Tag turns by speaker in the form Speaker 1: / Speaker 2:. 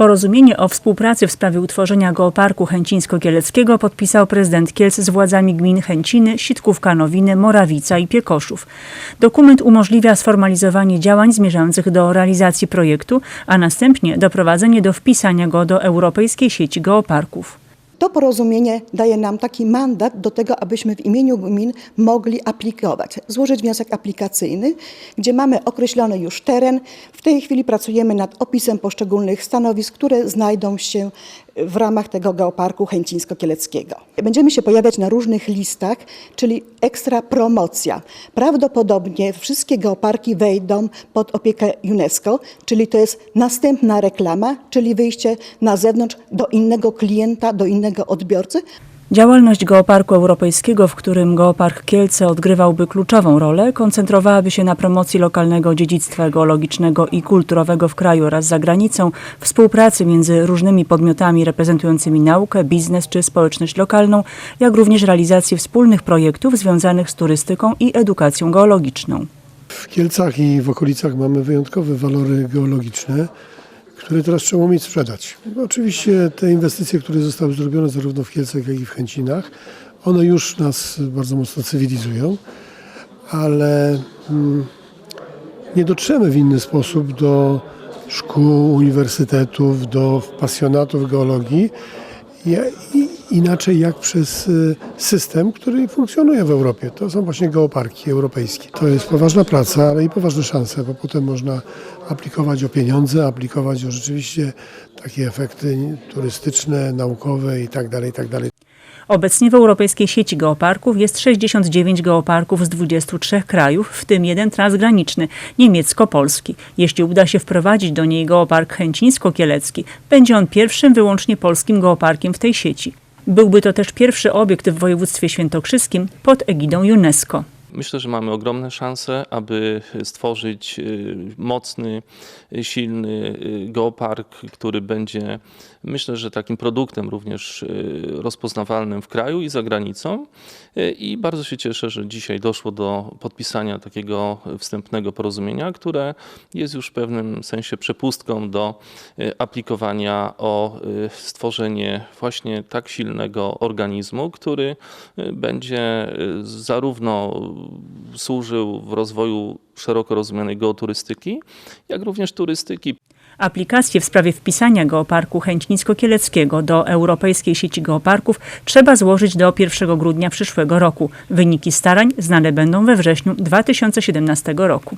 Speaker 1: Porozumienie o współpracy w sprawie utworzenia geoparku Chęcińsko-Kieleckiego podpisał prezydent Kielc z władzami gmin Chęciny, Sitkówka Nowiny, Morawica i Piekoszów. Dokument umożliwia sformalizowanie działań zmierzających do realizacji projektu, a następnie doprowadzenie do wpisania go do Europejskiej Sieci Geoparków.
Speaker 2: To porozumienie daje nam taki mandat do tego, abyśmy w imieniu gmin mogli aplikować, złożyć wniosek aplikacyjny, gdzie mamy określony już teren. W tej chwili pracujemy nad opisem poszczególnych stanowisk, które znajdą się w ramach tego geoparku chęcińsko-kieleckiego. Będziemy się pojawiać na różnych listach, czyli ekstra promocja. Prawdopodobnie wszystkie geoparki wejdą pod opiekę UNESCO, czyli to jest następna reklama, czyli wyjście na zewnątrz do innego klienta, do innego odbiorcy,
Speaker 1: Działalność Geoparku Europejskiego, w którym Geopark Kielce odgrywałby kluczową rolę, koncentrowałaby się na promocji lokalnego dziedzictwa geologicznego i kulturowego w kraju oraz za granicą, współpracy między różnymi podmiotami reprezentującymi naukę, biznes czy społeczność lokalną, jak również realizacji wspólnych projektów związanych z turystyką i edukacją geologiczną.
Speaker 3: W Kielcach i w okolicach mamy wyjątkowe walory geologiczne, które teraz trzeba umieć sprzedać. Bo oczywiście te inwestycje, które zostały zrobione zarówno w Kielcach, jak i w Chęcinach, one już nas bardzo mocno cywilizują, ale mm, nie dotrzemy w inny sposób do szkół, uniwersytetów, do pasjonatów geologii, inaczej jak przez y, system, który funkcjonuje w Europie. To są właśnie geoparki europejskie. To jest poważna praca, ale i poważne szanse, bo potem można aplikować o pieniądze, aplikować o rzeczywiście takie efekty turystyczne, naukowe i tak dalej, i tak dalej.
Speaker 1: Obecnie w Europejskiej Sieci Geoparków jest 69 geoparków z 23 krajów, w tym jeden transgraniczny, niemiecko-polski. Jeśli uda się wprowadzić do niej geopark chęcińsko-kielecki, będzie on pierwszym wyłącznie polskim geoparkiem w tej sieci. Byłby to też pierwszy obiekt w województwie świętokrzyskim pod egidą UNESCO.
Speaker 4: Myślę, że mamy ogromne szanse, aby stworzyć y, mocny, y, silny geopark, który będzie, myślę, że takim produktem również rozpoznawalnym w kraju i za granicą. I bardzo się cieszę, że dzisiaj doszło do podpisania takiego wstępnego porozumienia, które jest już w pewnym sensie przepustką do aplikowania o stworzenie właśnie tak silnego organizmu, który będzie zarówno służył w rozwoju szeroko rozumianej geoturystyki, jak również turystyki
Speaker 1: Aplikację w sprawie wpisania geoparku Chęcińsko-Kieleckiego do Europejskiej Sieci Geoparków trzeba złożyć do 1 grudnia przyszłego roku. Wyniki starań znane będą we wrześniu 2017 roku.